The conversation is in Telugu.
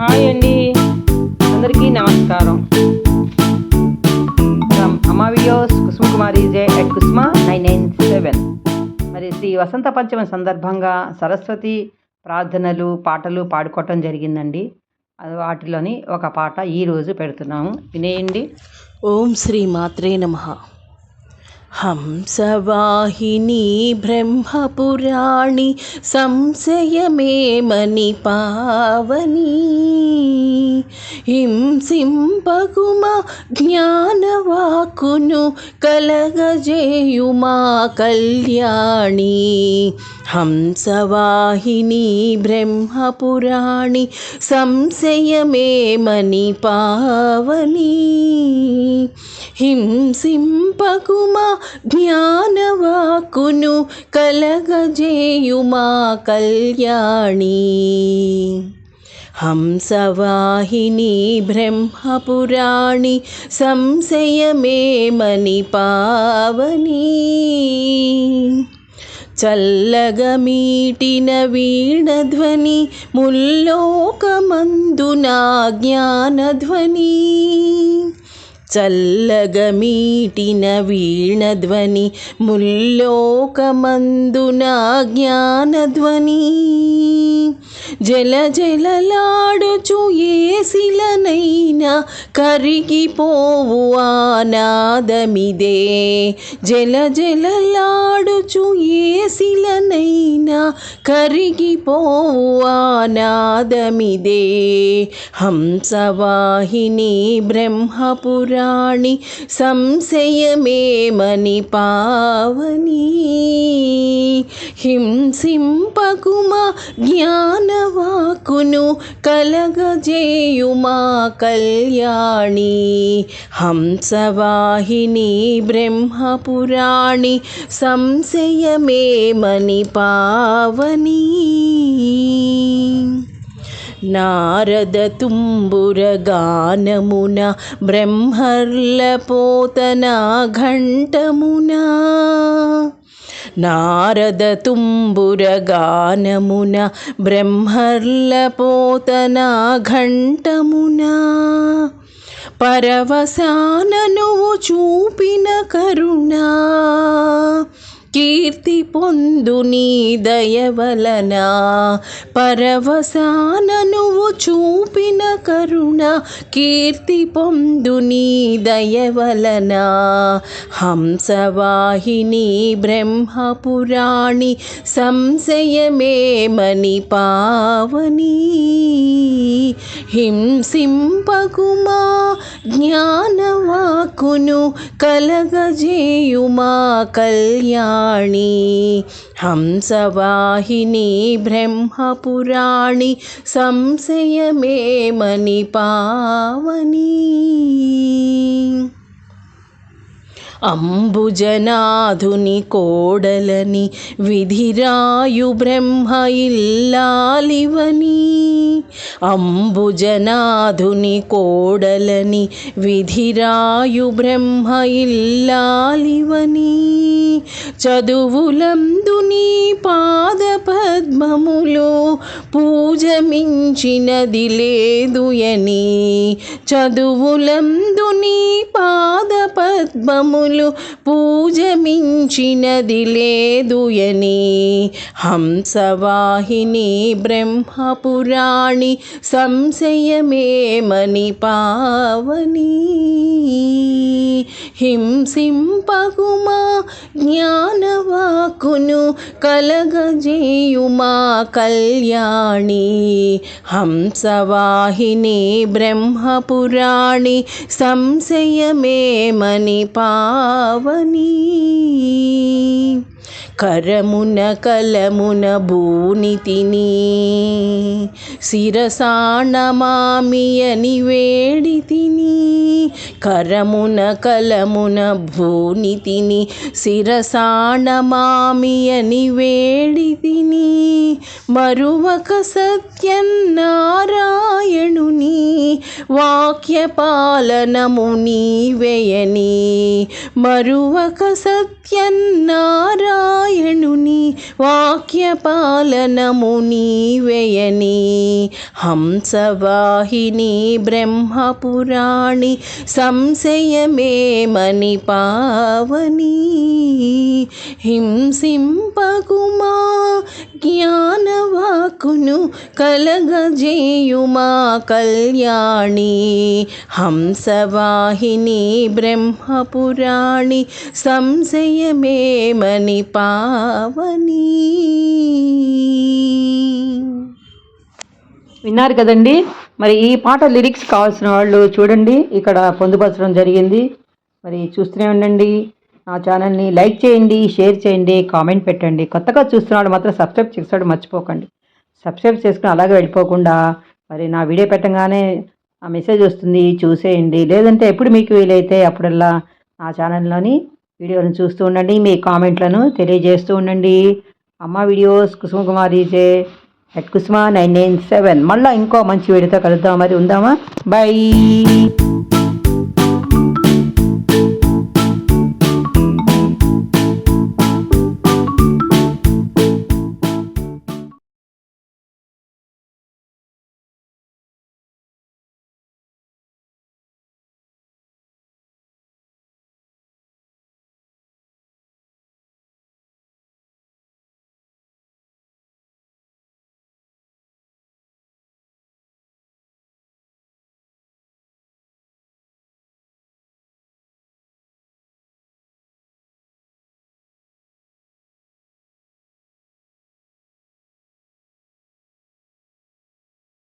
హాయ్ అండి. అందరికీ నమస్కారం. From Amma videos Kusuma Kumari J at Kusuma nine nine seven. మరి శ్రీ వసంత పంచమి సందర్భంగా సరస్వతి ప్రార్థనలు పాటలు పాడుకోవటం జరిగిందండి. అది వాటిలోని ఒక పాట ఈరోజు పెడుతున్నాము. వినేయండి. ఓం శ్రీ మాత్రే నమ. हंसवाहिनी ब्रह्मपुराणि संस्ययमे मणिपावनी हिं सिं पगुमा ज्ञानवाकुनु कलगजेयुमा कल्याणी। हंसवाहिनी ब्रह्मपुराणि शं सयमे मणिपावनी हिं सिं జ్ఞానవాకును కలగజేయుమా కళ్యాణి హంసవాహిని బ్రహ్మపురాణి సంశయమేమని పావని చల్లగా మీటిన వీణధ్వని ముల్లోకమందున జ్ఞానధ్వని చల్లగమీటిన వీణధ్వని ముల్లోకమందున జ్ఞానధ్వని. జల జలలాడుచు ఏసిలనైనా కరిగిపోవు ఆనాదమిదే. జల జలలాడుచు ఏసిలనైనా కరిగిపోవు ఆనాదమిదే. హంసవాహిని బ్రహ్మపుర బ్రహ్మపురాణి సంశయమేమని పావని హింసింపకుమా జ్ఞానవాకును కలగజేయుమా కళ్యాణి హంసవాహిని బ్రహ్మపురాణి సంశయమేమని పావని నారద తుంబురగానమున బ్రహ్మర్ల పోతన ఘంటమున నారద తుంబురగానమున బ్రహ్మర్ల పోతన ఘంటమున పరవశాన నువ్వు చూపిన కరుణా కీర్తి పొందు నీ దయవలన పరవశాన నువ్వు చూపిన కరుణ కీర్తి పొందు నీ దయవలన హంసవాహిని బ్రహ్మపురాణి సంశయమేమని పావని హింసింపకుమా జ్ఞానవాకును కలగజేయుమా కళ్యాణి హంసవాహిని బ్రహ్మపురాణి సంశయమేమని పావని అంబుజనాథుని కోడలని విధిరాయు బ్రహ్మ ఇల్లాలివని. అంబుజనాథుని కోడలని విధిరాయు బ్రహ్మ ఇల్లాలివని. చదువులందుని పాద పద్మములో పూజమించినది లేదు ఎని చదువులందుని పాద పద్మములు పూజమించినది లేదు ఎని హంసవాహిని బ్రహ్మపురాణి సంశయమేమని పావని. హింసింపగుమా జ్ఞానవాకును కలగజేయుమా కళ్యాణ. णी हंसवाहिनी ब्रह्मपुराणि संशय मे मनिपानी కరమున కలమున భూనితిని శిరసాణమామియని వేడి తిని కరమున కలమున భూనితిని శిరసాణమామియని వేడి తిని మరువక సత్యన్నారాయణుని వాక్యపాలనము నీవేయని మరువక సత్యనారాయణుని వాక్యపాలనము నీవేయని హంసవాహిని బ్రహ్మపురాణి సంశయమేమని పావని. హింసింపకుమా జ్ఞానవాకును కలగజేయుమా కళ్యాణి. హంసవాహిని బ్రహ్మపురాణి సంశయమేమని పావని. విన్నారు కదండి? మరి ఈ పాట లిరిక్స్ కావాల్సిన వాళ్ళు చూడండి. ఇక్కడ పొందుపరచడం జరిగింది. మరి చూస్తూనే ఉండండి. నా ఛానల్ని లైక్ చేయండి షేర్ చేయండి కామెంట్ పెట్టండి. కొత్తగా చూస్తున్న వాళ్ళు మాత్రం సబ్స్క్రైబ్ చేసుకోవడం మర్చిపోకండి. సబ్స్క్రైబ్ చేసుకుని అలాగే వెళ్ళిపోకుండా మరి నా వీడియో పెట్టగానే ఆ మెసేజ్ వస్తుంది చూసేయండి. లేదంటే ఎప్పుడు మీకు వీలైతే అప్పుడల్లా నా ఛానల్లోని వీడియోలను చూస్తూ ఉండండి మీ కామెంట్లను తెలియజేస్తూ ఉండండి. Amma videos Kusuma కుమారీజే at Kusuma nine nine seven. మళ్ళీ ఇంకో మంచి వీడియోతో కలుద్దాం. మరి ఉందామా? బై.